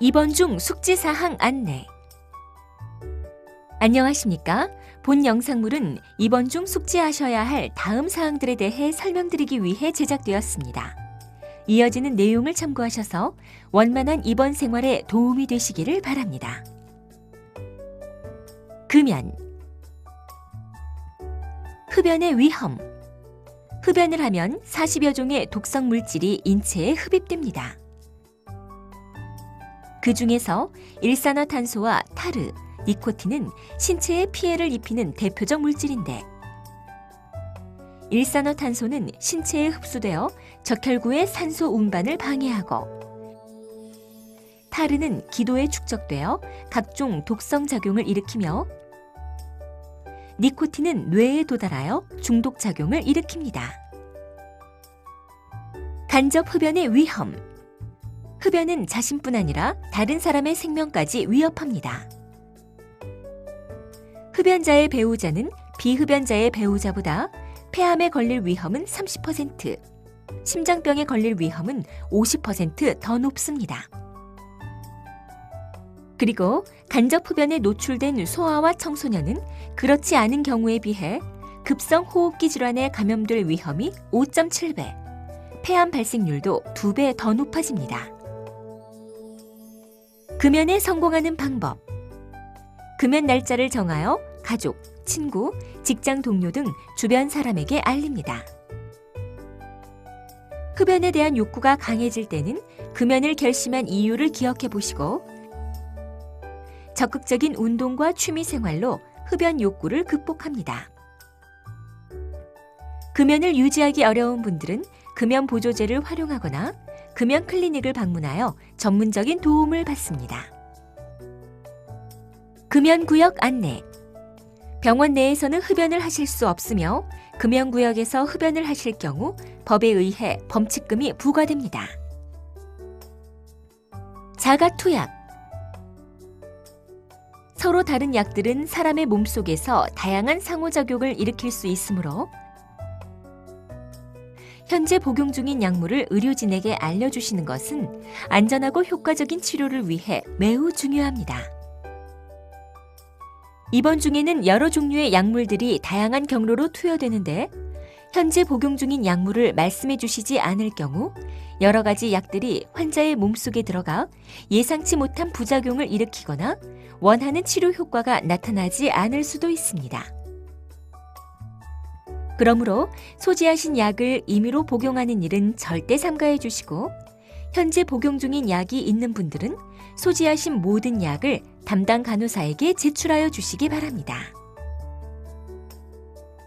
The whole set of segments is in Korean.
입원 중 숙지 사항 안내. 안녕하십니까? 본 영상물은 입원 중 숙지하셔야 할 다음 사항들에 대해 설명드리기 위해 제작되었습니다. 이어지는 내용을 참고하셔서 원만한 입원 생활에 도움이 되시기를 바랍니다. 금연 흡연의 위험 흡연을 하면 40여 종의 독성 물질이 인체에 흡입됩니다. 그 중에서 일산화탄소와 타르, 니코틴은 신체에 피해를 입히는 대표적 물질인데 일산화탄소는 신체에 흡수되어 적혈구의 산소 운반을 방해하고 타르는 기도에 축적되어 각종 독성 작용을 일으키며 니코틴은 뇌에 도달하여 중독 작용을 일으킵니다. 간접 흡연의 위험 흡연은 자신뿐 아니라 다른 사람의 생명까지 위협합니다. 흡연자의 배우자는 비흡연자의 배우자보다 폐암에 걸릴 위험은 30%, 심장병에 걸릴 위험은 50%더 높습니다. 그리고 간접 흡연에 노출된 소아와 청소년은 그렇지 않은 경우에 비해 급성 호흡기 질환에 감염될 위험이 5.7배, 폐암 발생률도 2배 더 높아집니다. 금연에 성공하는 방법. 금연 날짜를 정하여 가족, 친구, 직장 동료 등 주변 사람에게 알립니다. 흡연에 대한 욕구가 강해질 때는 금연을 결심한 이유를 기억해 보시고 적극적인 운동과 취미 생활로 흡연 욕구를 극복합니다. 금연을 유지하기 어려운 분들은 금연 보조제를 활용하거나 금연 클리닉을 방문하여 전문적인 도움을 받습니다. 금연 구역 안내 병원 내에서는 흡연을 하실 수 없으며 금연 구역에서 흡연을 하실 경우 법에 의해 범칙금이 부과됩니다. 자가 투약 서로 다른 약들은 사람의 몸속에서 다양한 상호작용을 일으킬 수 있으므로 현재 복용 중인 약물을 의료진에게 알려주시는 것은 안전하고 효과적인 치료를 위해 매우 중요합니다. 입원 중에는 여러 종류의 약물들이 다양한 경로로 투여되는데 현재 복용 중인 약물을 말씀해 주시지 않을 경우 여러 가지 약들이 환자의 몸속에 들어가 예상치 못한 부작용을 일으키거나 원하는 치료 효과가 나타나지 않을 수도 있습니다. 그러므로 소지하신 약을 임의로 복용하는 일은 절대 삼가해 주시고 현재 복용 중인 약이 있는 분들은 소지하신 모든 약을 담당 간호사에게 제출하여 주시기 바랍니다.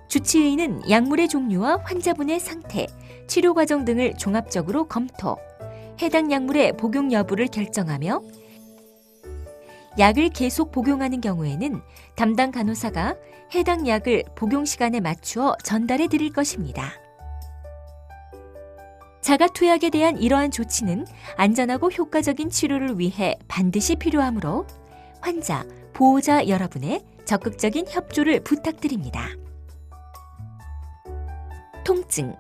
주치의는 약물의 종류와 환자분의 상태, 치료 과정 등을 종합적으로 검토, 해당 약물의 복용 여부를 결정하며 약을 계속 복용하는 경우에는 담당 간호사가 해당 약을 복용 시간에 맞추어 전달해 드릴 것입니다. 자가 투약에 대한 이러한 조치는 안전하고 효과적인 치료를 위해 반드시 필요하므로 환자, 보호자 여러분의 적극적인 협조를 부탁드립니다. 통증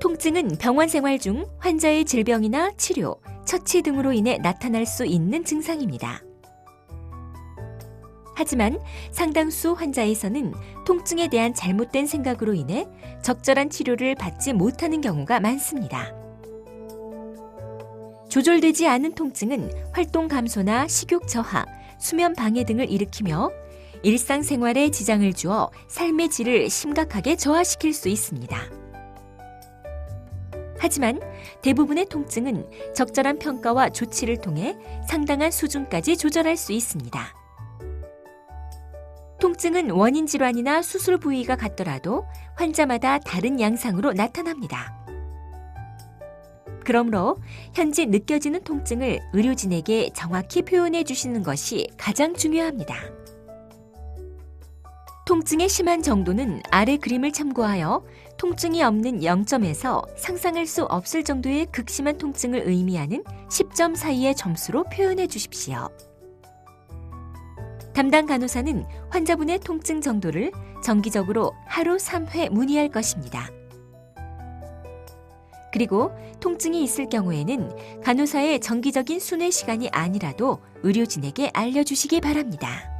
통증은 병원 생활 중 환자의 질병이나 치료, 처치 등으로 인해 나타날 수 있는 증상입니다. 하지만 상당수 환자에서는 통증에 대한 잘못된 생각으로 인해 적절한 치료를 받지 못하는 경우가 많습니다. 조절되지 않은 통증은 활동 감소나 식욕 저하, 수면 방해 등을 일으키며 일상생활에 지장을 주어 삶의 질을 심각하게 저하시킬 수 있습니다. 하지만 대부분의 통증은 적절한 평가와 조치를 통해 상당한 수준까지 조절할 수 있습니다. 통증은 원인 질환이나 수술 부위가 같더라도 환자마다 다른 양상으로 나타납니다. 그러므로 현재 느껴지는 통증을 의료진에게 정확히 표현해 주시는 것이 가장 중요합니다. 통증의 심한 정도는 아래 그림을 참고하여 통증이 없는 0점에서 상상할 수 없을 정도의 극심한 통증을 의미하는 10점 사이의 점수로 표현해 주십시오. 담당 간호사는 환자분의 통증 정도를 정기적으로 하루 3회 문의할 것입니다. 그리고 통증이 있을 경우에는 간호사의 정기적인 순회 시간이 아니라도 의료진에게 알려주시기 바랍니다.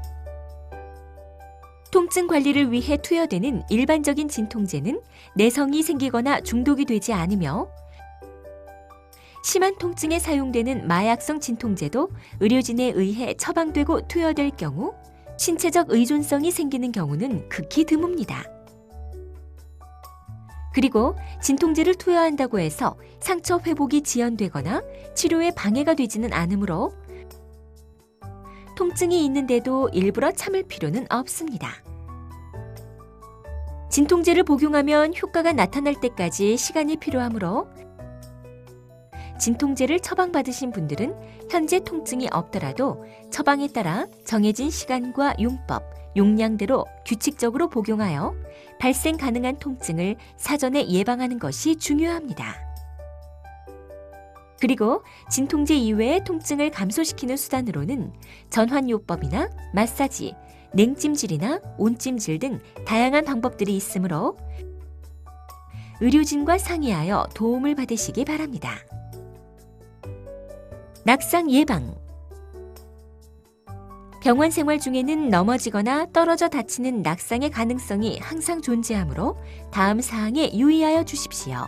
통증 관리를 위해 투여되는 일반적인 진통제는 내성이 생기거나 중독이 되지 않으며 심한 통증에 사용되는 마약성 진통제도 의료진에 의해 처방되고 투여될 경우 신체적 의존성이 생기는 경우는 극히 드뭅니다. 그리고 진통제를 투여한다고 해서 상처 회복이 지연되거나 치료에 방해가 되지는 않으므로 통증이 있는데도 일부러 참을 필요는 없습니다. 진통제를 복용하면 효과가 나타날 때까지 시간이 필요하므로 진통제를 처방받으신 분들은 현재 통증이 없더라도 처방에 따라 정해진 시간과 용법, 용량대로 규칙적으로 복용하여 발생 가능한 통증을 사전에 예방하는 것이 중요합니다. 그리고 진통제 이외의 통증을 감소시키는 수단으로는 전환요법이나 마사지, 냉찜질이나 온찜질 등 다양한 방법들이 있으므로 의료진과 상의하여 도움을 받으시기 바랍니다. 낙상 예방 병원 생활 중에는 넘어지거나 떨어져 다치는 낙상의 가능성이 항상 존재하므로 다음 사항에 유의하여 주십시오.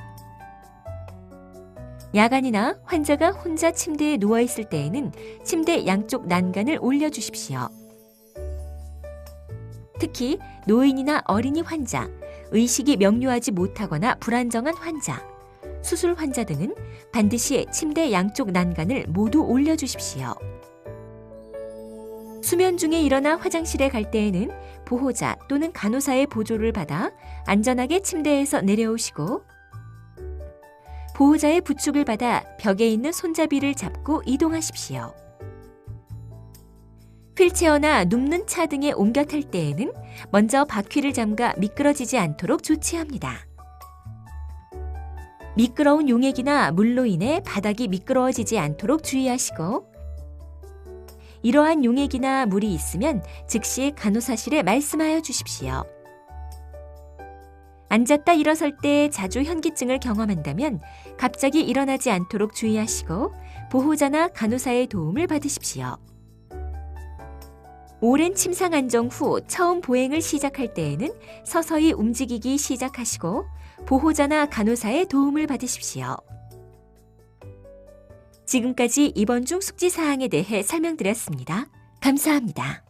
야간이나 환자가 혼자 침대에 누워 있을 때에는 침대 양쪽 난간을 올려 주십시오. 특히 노인이나 어린이 환자, 의식이 명료하지 못하거나 불안정한 환자, 수술 환자 등은 반드시 침대 양쪽 난간을 모두 올려 주십시오. 수면 중에 일어나 화장실에 갈 때에는 보호자 또는 간호사의 보조를 받아 안전하게 침대에서 내려오시고 보호자의 부축을 받아 벽에 있는 손잡이를 잡고 이동하십시오. 휠체어나 눕는 차 등에 옮겨 탈 때에는 먼저 바퀴를 잠가 미끄러지지 않도록 조치합니다. 미끄러운 용액이나 물로 인해 바닥이 미끄러워지지 않도록 주의하시고 이러한 용액이나 물이 있으면 즉시 간호사실에 말씀하여 주십시오. 앉았다 일어설 때 자주 현기증을 경험한다면 갑자기 일어나지 않도록 주의하시고 보호자나 간호사의 도움을 받으십시오. 오랜 침상 안정 후 처음 보행을 시작할 때에는 서서히 움직이기 시작하시고 보호자나 간호사의 도움을 받으십시오. 지금까지 입원 중 숙지 사항에 대해 설명드렸습니다. 감사합니다.